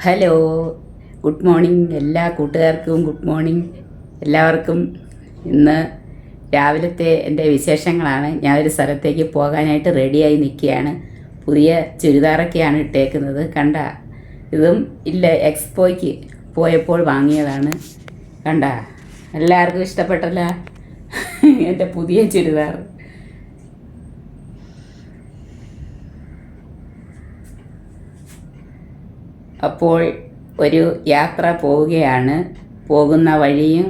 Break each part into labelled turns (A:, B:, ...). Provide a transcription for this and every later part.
A: Hello good morning എല്ലാ കൂട്ടുകാർക്കും good morning എല്ലാവർക്കും ഇന്ന് രാവിലത്തെ എന്റെ വിശേഷങ്ങളാണ്. ഞാൻ ഒരു സ്ഥലത്തേക്ക് പോകാനായിട്ട് റെഡിയായി നിൽക്കുകയാണ്. പുതിയ ചുരിദാറൊക്കെയാണ് ഇട്ടേക്കുന്നത്. കണ്ട ഇതും ഇല്ല എക്സ്പോയ്ക്ക് പോയപ്പോൾ വാങ്ങിയതാണ്. കണ്ട എല്ലാവർക്കും ഇഷ്ടപ്പെട്ടല്ല? എന്റെ പുതിയ ചുരിദാർ. അപ്പോൾ ഒരു യാത്ര പോവുകയാണ്. പോകുന്ന വഴിയും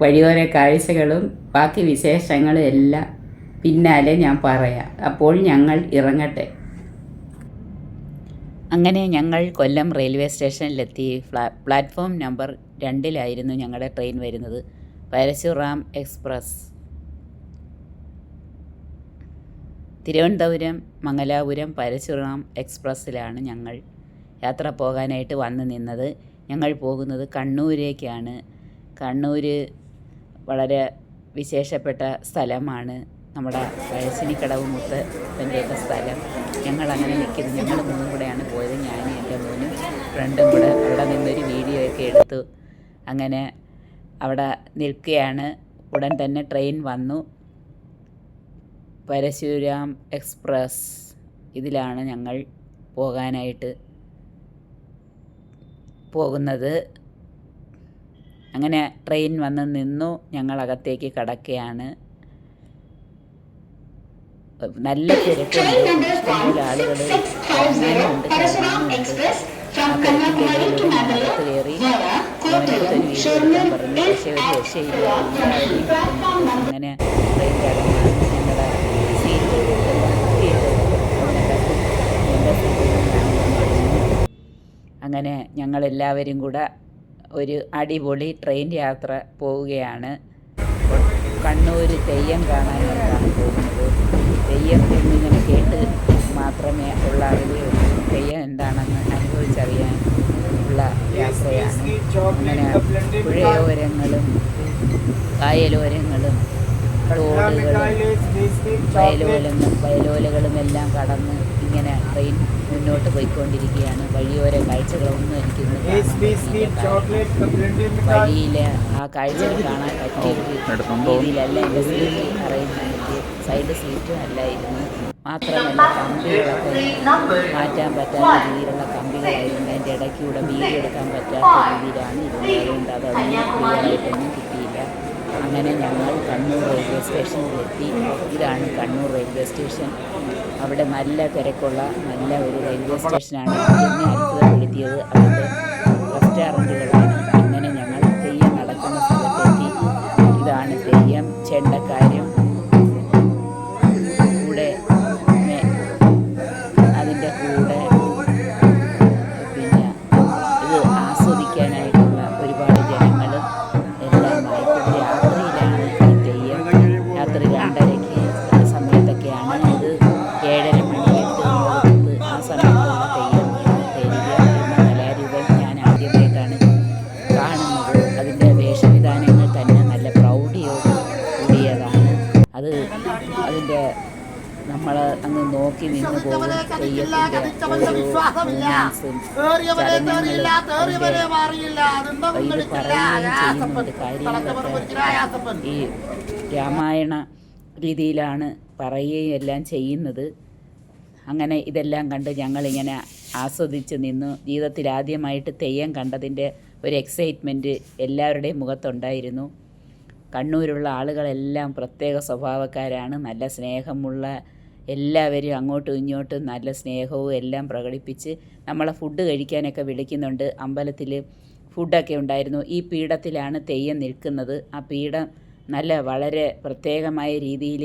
A: വഴിയോര കാഴ്ചകളും ബാക്കി വിശേഷങ്ങളും എല്ലാം പിന്നാലെ ഞാൻ പറയാം. അപ്പോൾ ഞങ്ങൾ ഇറങ്ങട്ടെ. അങ്ങനെ ഞങ്ങൾ കൊല്ലം റെയിൽവേ സ്റ്റേഷനിലെത്തി. ഫ്ലാ പ്ലാറ്റ്ഫോം നമ്പർ രണ്ടിലായിരുന്നു ഞങ്ങളുടെ ട്രെയിൻ വരുന്നത്. പരശുറാം എക്സ്പ്രസ്. തിരുവനന്തപുരം മംഗലാപുരം പരശുറാം എക്സ്പ്രസ്സിലാണ് ഞങ്ങൾ യാത്ര പോകാനായിട്ട് വന്ന് നിന്നത്. ഞങ്ങൾ പോകുന്നത് കണ്ണൂരേക്കാണ്. കണ്ണൂർ വളരെ വിശേഷപ്പെട്ട സ്ഥലമാണ്. നമ്മുടെ പഴശ്ശിനിക്കടവ് മുത്തപ്പന്റെയൊക്കെ സ്ഥലം. ഞങ്ങൾ അങ്ങനെ നിൽക്കുന്നത് ഞങ്ങൾ മൂന്നും കൂടെയാണ് പോയത്. ഞാനും എന്റെ മോനും ഫ്രണ്ടും കൂടെ അവിടെ നിന്നൊരു വീഡിയോ ഒക്കെ എടുത്തു. അങ്ങനെ അവിടെ നിൽക്കുകയാണ്. ഉടൻ തന്നെ ട്രെയിൻ വന്നു. പരശുരാം എക്സ്പ്രസ് ഇതിലാണ് ഞങ്ങൾ പോകാനായിട്ട് പോകുന്നത്. അങ്ങനെ ട്രെയിൻ വന്ന് നിന്നു. ഞങ്ങളകത്തേക്ക് കടക്കുകയാണ് നല്ല തിരക്കുണ്ട്. ആളുകൾ അങ്ങനെ ട്രെയിൻ കടന്നാണ് ഞങ്ങളുടെ സീറ്റ് ബുക്ക് ചെയ്ത് അവിടെ കത്തി എന്റെ സീറ്റിൽ ഞാൻ വന്നിരുന്നു അങ്ങനെ ഞങ്ങളെല്ലാവരും കൂടെ ഒരു അടിപൊളി ട്രെയിൻ യാത്ര പോവുകയാണ്. കണ്ണൂർ തെയ്യം കാണാനായിട്ടാണ് പോകുന്നത്. തെയ്യം എന്നിങ്ങനെ കേട്ട് മാത്രമേ ഉള്ള അറിവ് തെയ്യം എന്താണെന്ന് അനുഭവിച്ചറിയാൻ ഉള്ള യാത്രയാണ്. അങ്ങനെ പുഴയോരങ്ങളും കായലോരങ്ങളും വയലോലങ്ങളും വയലോലകളും എല്ലാം കടന്ന് ഇങ്ങനെ ട്രെയിൻ മുന്നോട്ട് പോയിക്കൊണ്ടിരിക്കുകയാണ്. വഴിയോര കാഴ്ചകളൊന്നും എനിക്കിന്ന് പറ്റിയില്ല. വഴിയിലെ ആ കാഴ്ചകൾ കാണാൻ പറ്റിയ രീതിയിലല്ല എന്റെ സീറ്റ് അറേഞ്ച് സൈഡ് സീറ്റും അല്ലായിരുന്നു മാത്രമല്ല കമ്പികളൊക്കെ മാറ്റാൻ പറ്റാത്ത രീതിയിലുള്ള കമ്പികളായിരുന്നു. അതിന്റെ ഇടയ്ക്കൂടെ വീതി എടുക്കാൻ പറ്റാത്ത രീതിയിലാണ് ഇരുന്നത്. അതുകൊണ്ട് അതൊന്നും ക്ലിയറായിട്ടൊന്നും കിട്ടിയില്ല. അങ്ങനെ ഞങ്ങൾ കണ്ണൂർ റെയിൽവേ സ്റ്റേഷനിലെത്തി. ഇതാണ് കണ്ണൂർ റെയിൽവേ സ്റ്റേഷൻ. അവിടെ നല്ല തിരക്കുള്ള നല്ല ഒരു റെയിൽവേ സ്റ്റേഷനാണ്. എന്നെ അത്ഭുതപ്പെടുത്തിയത് അത് അതിന്റെ നമ്മൾ അങ്ങ് നോക്കി നിന്ന് പോകും. ഈ രാമായണ രീതിയിലാണ് പറയുകയും എല്ലാം ചെയ്യുന്നത്. അങ്ങനെ ഇതെല്ലാം കണ്ട് ഞങ്ങളിങ്ങനെ ആസ്വദിച്ച് നിന്നു ജീവിതത്തിൽ ആദ്യമായിട്ട് തെയ്യം കണ്ടതിന്റെ ഒരു എക്സൈറ്റ്മെന്റ് എല്ലാവരുടെയും മുഖത്തുണ്ടായിരുന്നു. കണ്ണൂരുള്ള ആളുകളെല്ലാം പ്രത്യേക സ്വഭാവക്കാരാണ്. നല്ല സ്നേഹമുള്ള എല്ലാവരും അങ്ങോട്ടും ഇങ്ങോട്ടും നല്ല സ്നേഹവും എല്ലാം പ്രകടിപ്പിച്ച് നമ്മളെ ഫുഡ് കഴിക്കാനൊക്കെ വിളിക്കുന്നുണ്ട്. അമ്പലത്തിൽ ഫുഡൊക്കെ ഉണ്ടായിരുന്നു. ഈ പീഠത്തിലാണ് തെയ്യം നിൽക്കുന്നത്. ആ പീഠം നല്ല വളരെ പ്രത്യേകമായ രീതിയിൽ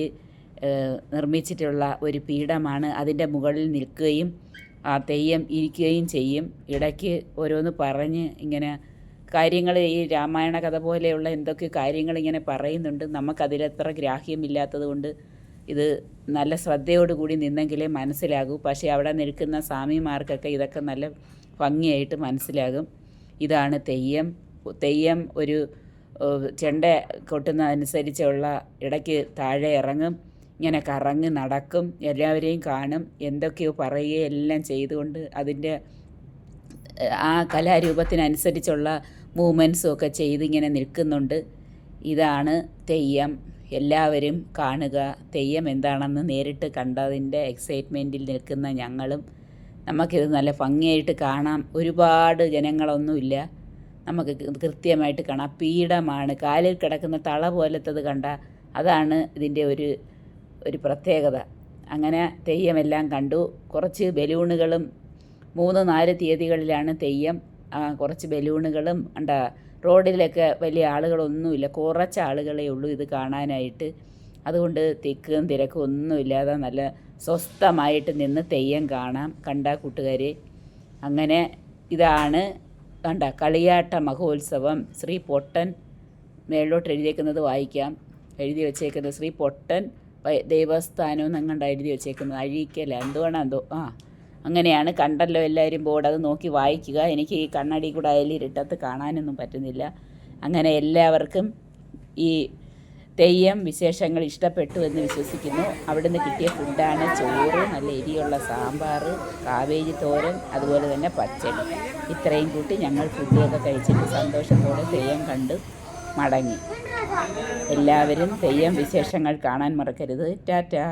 A: നിർമ്മിച്ചിട്ടുള്ള ഒരു പീഠമാണ്. അതിന്റെ മുകളിൽ നിൽക്കുകയും ആ തെയ്യം ഇരിക്കുകയും ചെയ്യും. ഇടയ്ക്ക് ഓരോന്ന് പറഞ്ഞ് ഇങ്ങനെ കാര്യങ്ങൾ ഈ രാമായണ കഥ പോലെയുള്ള എന്തൊക്കെ കാര്യങ്ങൾ ഇങ്ങനെ പറയുന്നുണ്ട്. നമുക്കതിലത്ര ഗ്രാഹ്യമില്ലാത്തത് കൊണ്ട് ഇത് നല്ല ശ്രദ്ധയോടുകൂടി നിന്നെങ്കിലേ മനസ്സിലാകൂ. പക്ഷേ അവിടെ നിൽക്കുന്ന സ്വാമിമാർക്കൊക്കെ ഇതൊക്കെ നല്ല ഭംഗിയായിട്ട് മനസ്സിലാകും. ഇതാണ് തെയ്യം. തെയ്യം ഒരു ചെണ്ട കൊട്ടുന്നതനുസരിച്ചുള്ള ഇടയ്ക്ക് താഴെ ഇറങ്ങും. ഇങ്ങനെ കറങ്ങി നടക്കും. എല്ലാവരെയും കാണും. എന്തൊക്കെയോ പറയുകയും എല്ലാം ചെയ്തുകൊണ്ട് അതിന്റെ ആ കലാരൂപത്തിനനുസരിച്ചുള്ള മൂവ്മെൻസും ഒക്കെ ചെയ്തിങ്ങനെ നിൽക്കുന്നുണ്ട്. ഇതാണ് തെയ്യം. എല്ലാവരും കാണുക. തെയ്യം എന്താണെന്ന് നേരിട്ട് കണ്ടതിന്റെ എക്സൈറ്റ്മെന്റിൽ നിൽക്കുന്ന ഞങ്ങളും. നമുക്കിത് നല്ല ഭംഗിയായിട്ട് കാണാം. ഒരുപാട് ജനങ്ങളൊന്നുമില്ല. നമുക്ക് കൃത്യമായിട്ട് കാണാം. പീഠമാണ്. കാലിൽ കിടക്കുന്ന തള പോലത്തത് കണ്ട അതാണ് ഇതിന്റെ ഒരു ഒരു പ്രത്യേകത. അങ്ങനെ തെയ്യമെല്ലാം കണ്ടു. കുറച്ച് ബലൂണുകളും മൂന്ന് നാല് തീയതികളിലാണ് തെയ്യം കുറച്ച് ബലൂണുകളും ഉണ്ട റോഡിലൊക്കെ വലിയ ആളുകളൊന്നുമില്ല. കുറച്ച് ആളുകളേ ഉള്ളൂ ഇത് കാണാനായിട്ട്. അതുകൊണ്ട് തിക്കും തിരക്കും ഒന്നുമില്ലാതെ നല്ല സ്വസ്ഥമായിട്ട് നിന്ന് തെയ്യം കാണാം. കണ്ട കൂട്ടുകാരെ. അങ്ങനെ ഇതാണ് കണ്ട കളിയാട്ട മഹോത്സവം. ശ്രീ പൊട്ടൻ മേളിലോട്ട് എഴുതിയേക്കുന്നത് വായിക്കാം. എഴുതി വെച്ചേക്കുന്നത് ശ്രീ പൊട്ടൻ ദേവസ്ഥാനം എന്നങ്ങണ്ട എഴുതി വെച്ചേക്കുന്നത്. അഴീക്കല എന്തുവേണം എന്തോ ആ. അങ്ങനെയാണ് കണ്ടല്ലോ എല്ലാവരും ബോർഡ് അത് നോക്കി വായിക്കുക. എനിക്ക് ഈ കണ്ണടി കൂടെ അതിൽ ഇരുട്ടത്ത് കാണാനൊന്നും പറ്റുന്നില്ല. അങ്ങനെ എല്ലാവർക്കും ഈ തെയ്യം വിശേഷങ്ങൾ ഇഷ്ടപ്പെട്ടു എന്ന് വിശ്വസിക്കുന്നു. അവിടുന്ന് കിട്ടിയ ഫുഡാണ് ചോറ് നല്ല എരിയുള്ള സാമ്പാർ കാവേജി തോരൻ അതുപോലെ തന്നെ പച്ചടി. ഇത്രയും കൂട്ടി ഞങ്ങൾ ഫുഡൊക്കെ കഴിച്ചിട്ട് സന്തോഷത്തോടെ തെയ്യം കണ്ട് മടങ്ങി. എല്ലാവരും തെയ്യം വിശേഷങ്ങൾ കാണാൻ മറക്കരുത്. ടാറ്റാ.